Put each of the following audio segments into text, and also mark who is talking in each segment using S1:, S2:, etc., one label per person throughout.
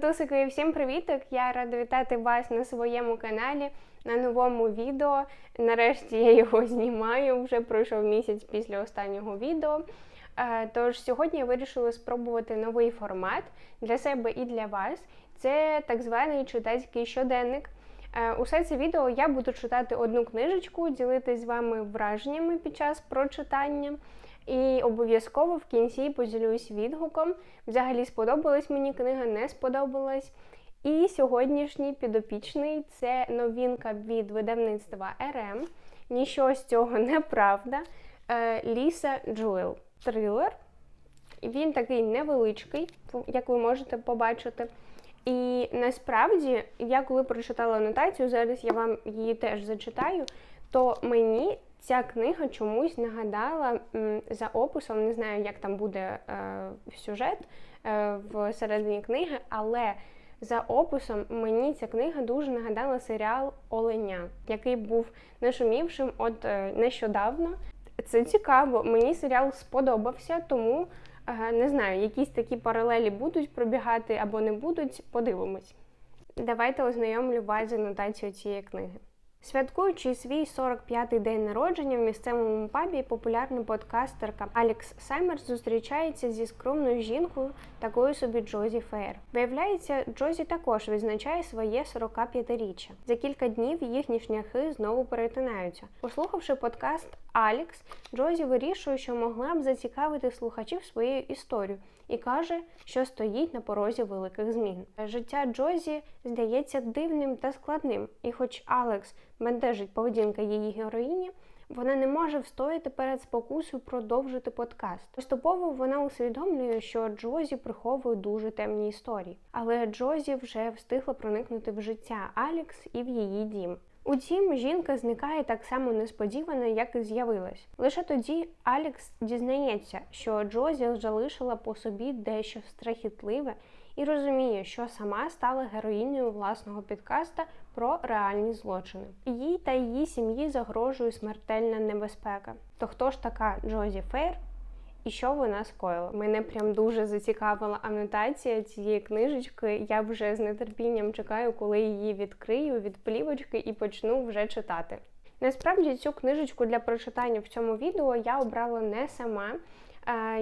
S1: Котусики, всім привіток! Я рада вітати вас на своєму каналі на новому відео. Нарешті я його знімаю. Вже пройшов місяць після останнього відео. Е, Тож сьогодні я вирішила спробувати новий формат для себе і для вас. Це так званий читацький щоденник. Е, Усе це відео я буду читати одну книжечку, ділитись з вами враженнями під час прочитання. І обов'язково в кінці поділюсь відгуком. Взагалі сподобалась мені книга, не сподобалась. І сьогоднішній підопічний це новинка від видавництва РМ. Ніщо з цього не правда. Е, Ліса Джуел. Трилер. Він такий невеличкий, як ви можете побачити. І насправді, я коли прочитала анотацію, зараз я вам її теж зачитаю, то мені ця книга чомусь нагадала за описом, не знаю, як там буде е, сюжет е, всередині книги, але за описом мені ця книга дуже нагадала серіал Оленя, який був нашумівшим от е, нещодавно. Це цікаво, мені серіал сподобався, тому не знаю, якісь такі паралелі будуть пробігати або не будуть, подивимось. Давайте ознайомлю вас з анотацією цієї книги. Святкуючи свій 45-й день народження в місцевому пабі, популярна подкастерка Алікс Саймерс зустрічається зі скромною жінкою, такою собі Джозі Фейр. Виявляється, Джозі також відзначає своє 45-річчя. За кілька днів їхні шляхи знову перетинаються. Послухавши подкаст Алікс, Джозі вирішує, що могла б зацікавити слухачів своєю історією, і каже, що стоїть на порозі великих змін. Життя Джозі здається дивним та складним, і хоч Алекс бентежить поведінка її героїні, вона не може встояти перед спокусою продовжити подкаст. Поступово вона усвідомлює, що Джозі приховує дуже темні історії, але Джозі вже встигла проникнути в життя Алікс і в її дім. Утім, жінка зникає так само несподівано, як і з'явилась. Лише тоді Алікс дізнається, що Джозі залишила по собі дещо страхітливе і розуміє, що сама стала героїнею власного підкаста про реальні злочини. Їй та її сім'ї загрожує смертельна небезпека. То хто ж така Джозі Фейр? І що вона скоїла? Мене прям дуже зацікавила анотація цієї книжечки. Я вже з нетерпінням чекаю, коли її відкрию від плівочки і почну вже читати. Насправді цю книжечку для прочитання в цьому відео я обрала не сама.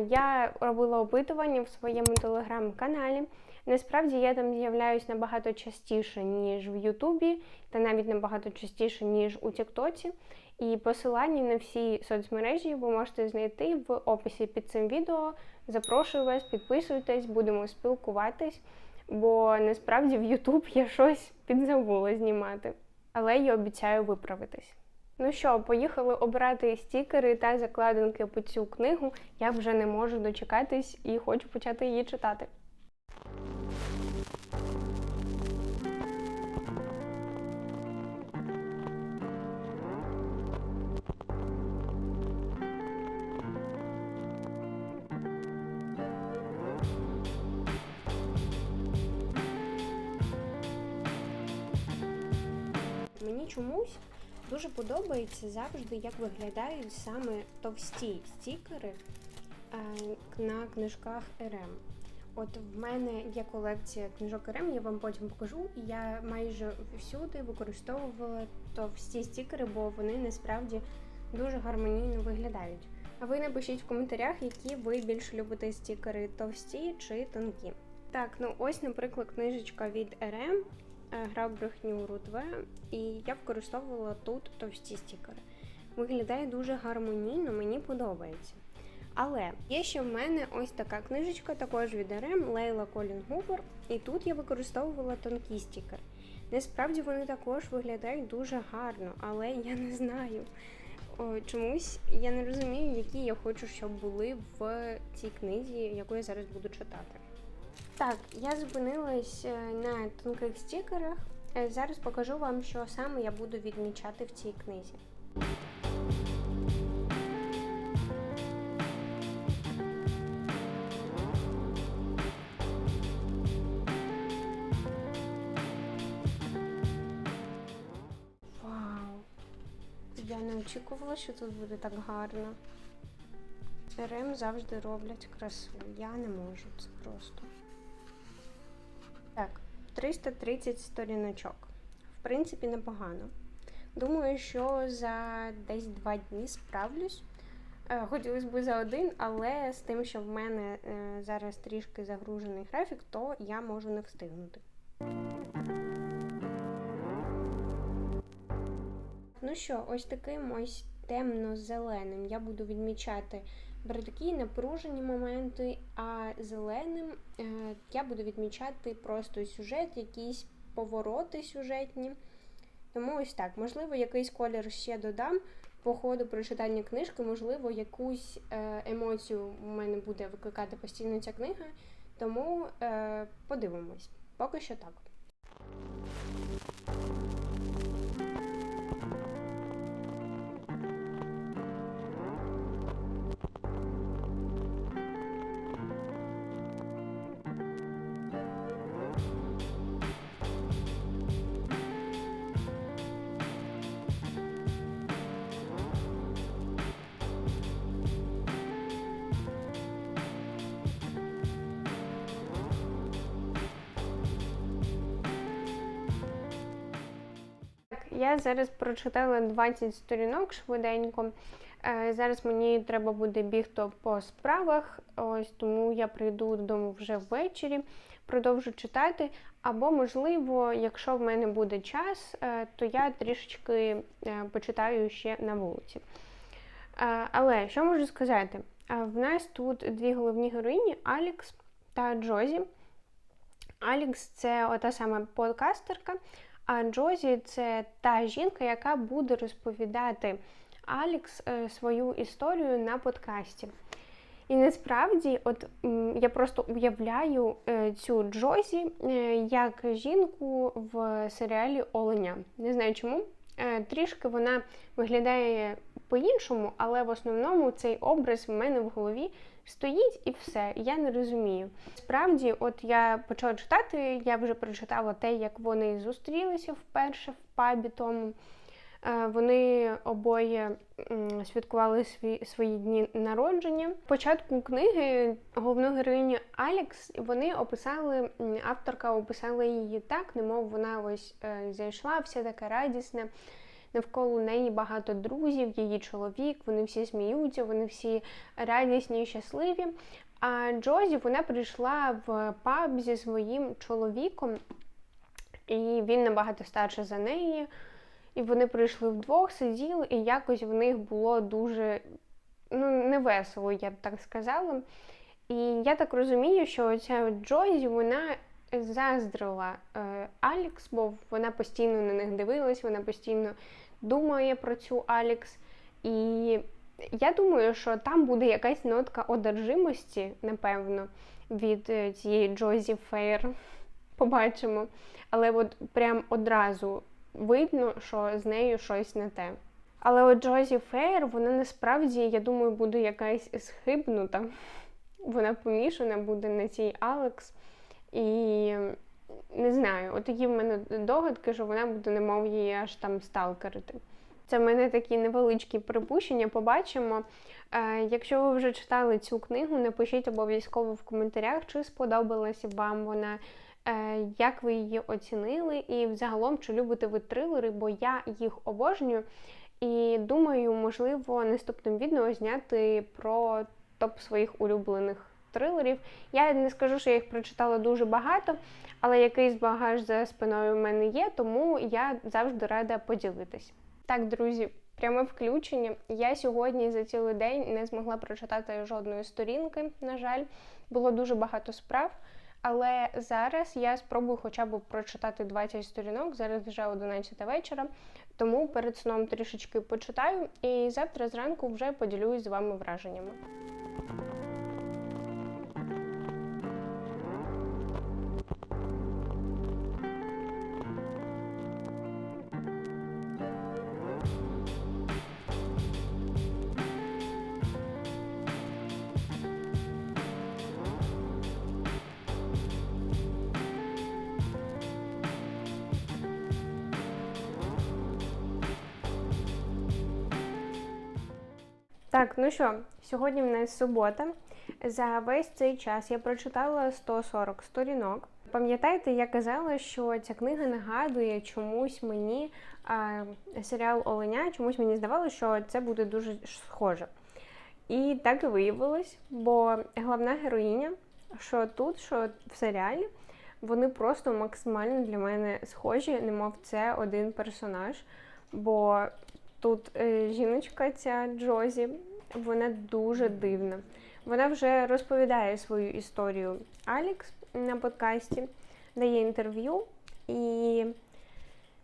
S1: Я робила опитування в своєму телеграм-каналі. Насправді я там з'являюсь набагато частіше, ніж в Ютубі, та навіть набагато частіше, ніж у Тіктоці. І посилання на всі соцмережі ви можете знайти в описі під цим відео. Запрошую вас, підписуйтесь, будемо спілкуватись, бо насправді в Ютуб я щось підзабула знімати. Але я обіцяю виправитись. Ну що, поїхали обирати стікери та закладинки по цю книгу. Я вже не можу дочекатись і хочу почати її читати. Мені чомусь дуже подобається завжди, як виглядають саме товсті стікери е, на книжках РМ. От в мене є колекція книжок РМ, я вам потім покажу. І я майже всюди використовувала товсті стікери, бо вони насправді дуже гармонійно виглядають. А ви напишіть в коментарях, які ви більше любите стікери товсті чи тонкі. Так, ну ось, наприклад, книжечка від РМ. Гра в брехню Рутве, і я використовувала тут товсті стікери. Виглядає дуже гармонійно, мені подобається. Але є ще в мене ось така книжечка, також від РМ Лейла Колін Гувер, і тут я використовувала тонкі стікери. Насправді вони також виглядають дуже гарно, але я не знаю. О, чомусь я не розумію, які я хочу, щоб були в цій книзі, яку я зараз буду читати. Так, я зупинилась на тонких стікерах. Зараз покажу вам, що саме я буду відмічати в цій книзі. Очікувала, що тут буде так гарно. РМ завжди роблять красу. Я не можу це просто. Так, 330 сторіночок. В принципі, непогано. Думаю, що за десь два дні справлюсь. Е, Хотілося б за один, але з тим, що в мене е, зараз трішки загружений графік, то я можу не встигнути. Ну що, ось таким ось темно-зеленим я буду відмічати такі напружені моменти, а зеленим е, я буду відмічати просто сюжет, якісь повороти сюжетні. Тому ось так, можливо, якийсь колір ще додам по ходу прочитання книжки, можливо, якусь е, емоцію в мене буде викликати постійно ця книга. Тому е, подивимось. Поки що так. Я зараз прочитала 20 сторінок швиденько. Е, Зараз мені треба буде бігти по справах, ось тому я прийду додому вже ввечері, продовжу читати. Або, можливо, якщо в мене буде час, е, то я трішечки е, почитаю ще на вулиці. Але що можу сказати? В нас тут дві головні героїні Алікс та Джозі. Алікс це ота сама подкастерка, а Джозі це та жінка, яка буде розповідати Алікс е, свою історію на подкасті. І насправді, от я просто уявляю е, цю Джозі е, як жінку в серіалі Оленя. Не знаю чому. Трішки вона виглядає по-іншому, але в основному цей образ в мене в голові стоїть і все. Я не розумію. Справді, от я почала читати, я вже прочитала те, як вони зустрілися вперше в пабі тому. Е, Вони обоє святкували свої, свої дні народження. Початку книги головну героїню Алікс вони описали, авторка описала її так, немов вона ось е, зайшла, вся така радісна. Навколо неї багато друзів, її чоловік, вони всі сміються, вони всі радісні і щасливі. А Джозі вона прийшла в паб зі своїм чоловіком, і він набагато старший за неї. І вони прийшли вдвох, сиділи, і якось в них було дуже ну, невесело, я б так сказала. І я так розумію, що оця Джозі, вона заздрила е, Алікс, бо вона постійно на них дивилась, вона постійно думає про цю Алікс. І я думаю, що там буде якась нотка одержимості, напевно, від е, цієї Джозі Фейр. Побачимо. Але от прям одразу видно, що з нею щось не те. Але от Джозі Фейр, вона насправді, я думаю, буде якась схибнута. Вона помішана буде на цій Алекс. І не знаю, от такі в мене догадки, що вона буде, немов її аж там сталкерити. Це в мене такі невеличкі припущення, побачимо. Е, якщо ви вже читали цю книгу, напишіть обов'язково в коментарях, чи сподобалася вам вона, е, як ви її оцінили, і взагалом, чи любите ви трилери, бо я їх обожнюю. І думаю, можливо, наступним відео зняти про топ своїх улюблених трилерів. Я не скажу, що я їх прочитала дуже багато, але якийсь багаж за спиною в мене є, тому я завжди рада поділитись. Так, друзі, пряме включення. Я сьогодні за цілий день не змогла прочитати жодної сторінки, на жаль, було дуже багато справ. Але зараз я спробую хоча б прочитати 20 сторінок, зараз вже 11 вечора, тому перед сном трішечки почитаю і завтра зранку вже поділюсь з вами враженнями. Так, ну що, сьогодні в нас субота. За весь цей час я прочитала 140 сторінок. Пам'ятаєте, я казала, що ця книга нагадує чомусь мені а, серіал Оленя, чомусь мені здавалося, що це буде дуже схоже. І так і виявилось, бо головна героїня, що тут, що в серіалі, вони просто максимально для мене схожі, немов це один персонаж. Бо тут е, жіночка, ця Джозі, вона дуже дивна. Вона вже розповідає свою історію Алікс на подкасті, дає інтерв'ю, і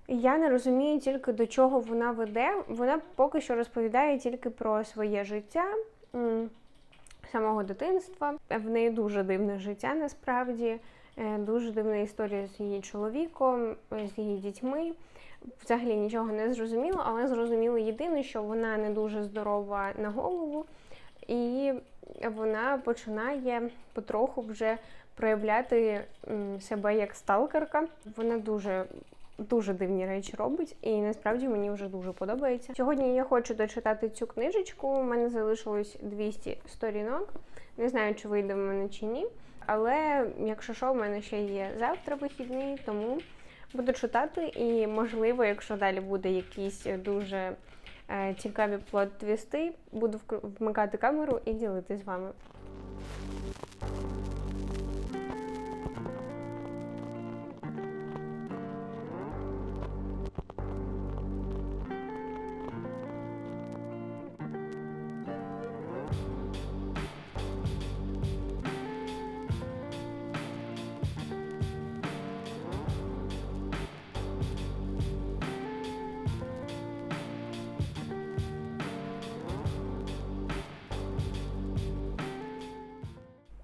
S1: я не розумію тільки до чого вона веде. Вона поки що розповідає тільки про своє життя самого дитинства. В неї дуже дивне життя насправді, дуже дивна історія з її чоловіком, е, з її дітьми. Взагалі нічого не зрозуміло, але зрозуміло єдине, що вона не дуже здорова на голову, і вона починає потроху вже проявляти себе як сталкерка. Вона дуже дуже дивні речі робить, і насправді мені вже дуже подобається. Сьогодні я хочу дочитати цю книжечку. У мене залишилось 200 сторінок. Не знаю, чи вийде в мене чи ні. Але якщо що, в мене ще є завтра вихідний, тому буду читати. І можливо, якщо далі буде якісь дуже е, цікаві плод твісти буду вмикати камеру і ділитись з вами.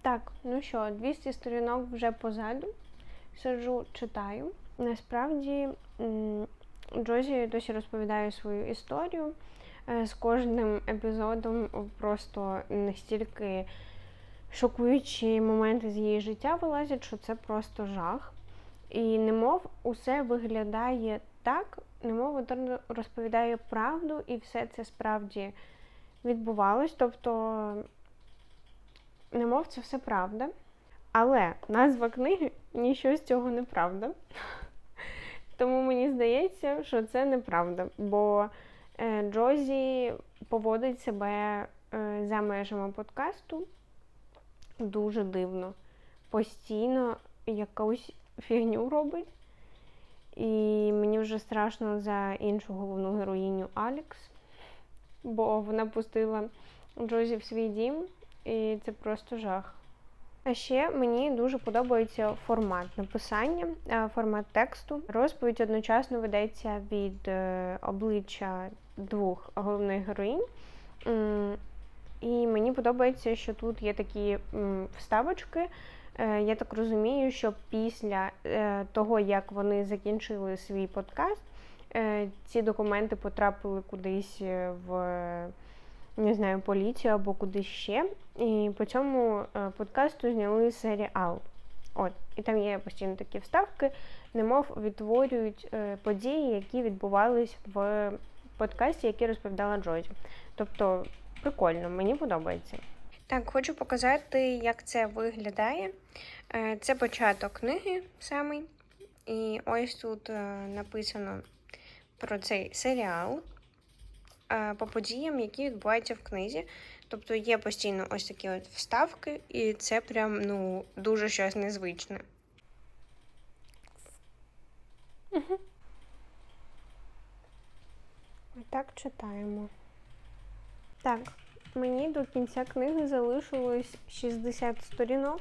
S1: Так, ну що, 200 сторінок вже позаду. Сиджу, читаю. Насправді Джозі досі розповідає свою історію. Е, З кожним епізодом просто настільки шокуючі моменти з її життя вилазять, що це просто жах. І немов усе виглядає так, немов розповідає правду, і все це справді відбувалось. Тобто немов це все правда. Але назва книги нічого з цього не правда. Тому мені здається, що це неправда. Бо е, Джозі поводить себе е, за межами подкасту дуже дивно. Постійно якусь фігню робить. І мені вже страшно за іншу головну героїню Алікс, бо вона пустила Джозі в свій дім, і це просто жах. А ще мені дуже подобається формат написання, формат тексту. Розповідь одночасно ведеться від е, обличчя двох головних героїнь. І мені подобається, що тут є такі вставочки. Е, Я так розумію, що після е, того, як вони закінчили свій подкаст, ці документи потрапили кудись в не знаю, поліцію або кудись ще. І по цьому е, подкасту зняли серіал. От, і там є постійно такі вставки, немов відтворюють е, події, які відбувались в подкасті, який розповідала Джозі. Тобто прикольно, мені подобається. Так, хочу показати, як це виглядає. Е, Це початок книги самий. І ось тут написано про цей серіал по подіям, які відбуваються в книзі. Тобто є постійно ось такі от вставки, і це прям ну дуже щось незвичне. Так читаємо. Так, мені до кінця книги залишилось 60 сторінок,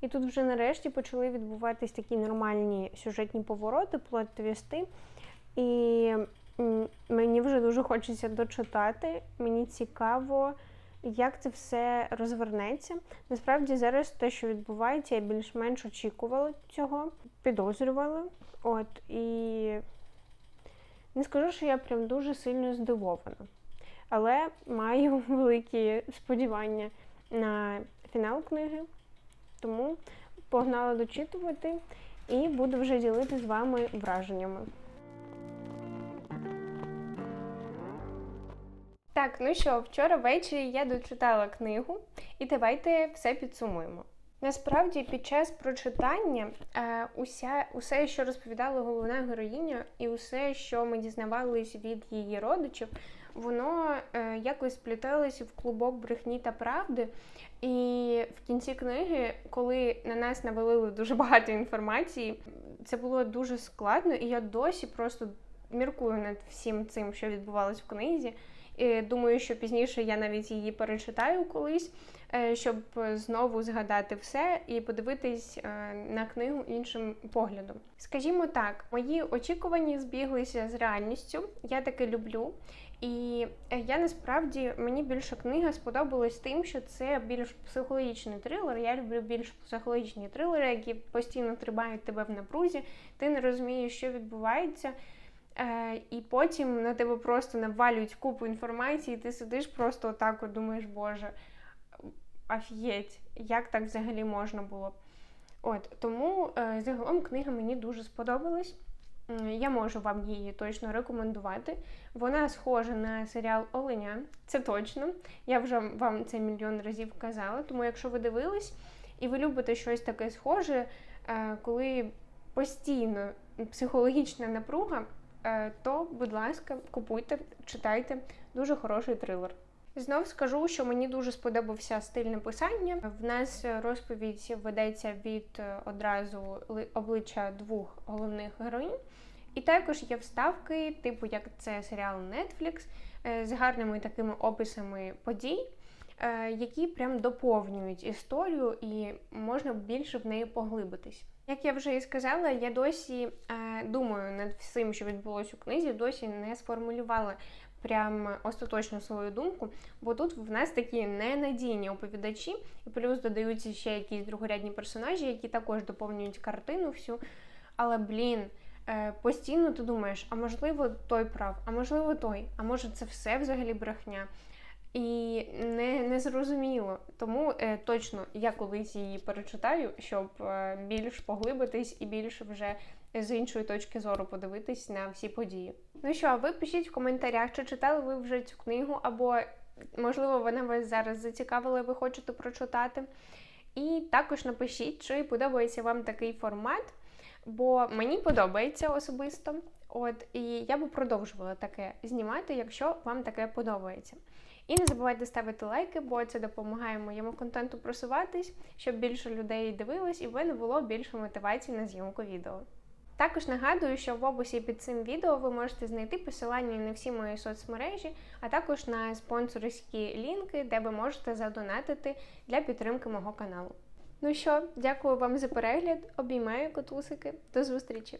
S1: і тут вже нарешті почали відбуватись такі нормальні сюжетні повороти, плот-твісти. І м, мені вже дуже хочеться дочитати. Мені цікаво, як це все розвернеться. Насправді, зараз те, що відбувається, я більш-менш очікувала цього, підозрювала. От і не скажу, що я прям дуже сильно здивована. Але маю великі сподівання на фінал книги. Тому погнала дочитувати і буду вже ділити з вами враженнями. Так, ну що, вчора ввечері я дочитала книгу, і давайте все підсумуємо. Насправді, під час прочитання е, уся, усе, що розповідала головна героїня, і усе, що ми дізнавались від її родичів, воно е, якось спліталося в клубок брехні та правди. І в кінці книги, коли на нас навалили дуже багато інформації, це було дуже складно, і я досі просто міркую над всім цим, що відбувалось в книзі. І думаю, що пізніше я навіть її перечитаю колись, е, щоб знову згадати все і подивитись е, на книгу іншим поглядом. Скажімо так, мої очікування збіглися з реальністю. Я таке люблю. І е, я насправді мені більше книга сподобалась тим, що це більш психологічний трилер. Я люблю більш психологічні трилери, які постійно тримають тебе в напрузі. Ти не розумієш, що відбувається. Е, І потім на тебе просто навалюють купу інформації, і ти сидиш просто отак от думаєш, Боже, афієть, як так взагалі можна було. От Тому е, загалом книга мені дуже сподобалась. Я можу вам її точно рекомендувати. Вона схожа на серіал Оленя, це точно. Я вже вам це мільйон разів казала. Тому, якщо ви дивились і ви любите щось таке схоже, е, коли постійно психологічна напруга, то, будь ласка, купуйте, читайте. Дуже хороший трилер. Знов скажу, що мені дуже сподобався стиль написання. В нас розповідь ведеться від е, одразу обличчя двох головних героїнь. І також є вставки, типу як це серіал Netflix, е, з гарними такими описами подій, е, які прям доповнюють історію і можна більше в неї поглибитись. Як я вже і сказала, я досі думаю над всім, що відбулося у книзі, досі не сформулювала прям остаточно свою думку, бо тут в нас такі ненадійні оповідачі, і плюс додаються ще якісь другорядні персонажі, які також доповнюють картину всю. Але, блін, е, постійно ти думаєш, а можливо, той прав, а можливо, той, а може це все взагалі брехня. І не не зрозуміло. Тому е, точно я колись її перечитаю, щоб е, більш поглибитись і більше вже з іншої точки зору подивитись на всі події. Ну що, ви пишіть в коментарях, чи читали ви вже цю книгу, або, можливо, вона вас зараз зацікавила, і ви хочете прочитати. І також напишіть, чи подобається вам такий формат, бо мені подобається особисто. От, і я би продовжувала таке знімати, якщо вам таке подобається. І не забувайте ставити лайки, бо це допомагає моєму контенту просуватись, щоб більше людей дивилось і в мене було більше мотивації на зйомку відео. Також нагадую, що в описі під цим відео ви можете знайти посилання на всі мої соцмережі, а також на спонсорські лінки, де ви можете задонатити для підтримки мого каналу. Ну що, дякую вам за перегляд, обіймаю котусики, до зустрічі!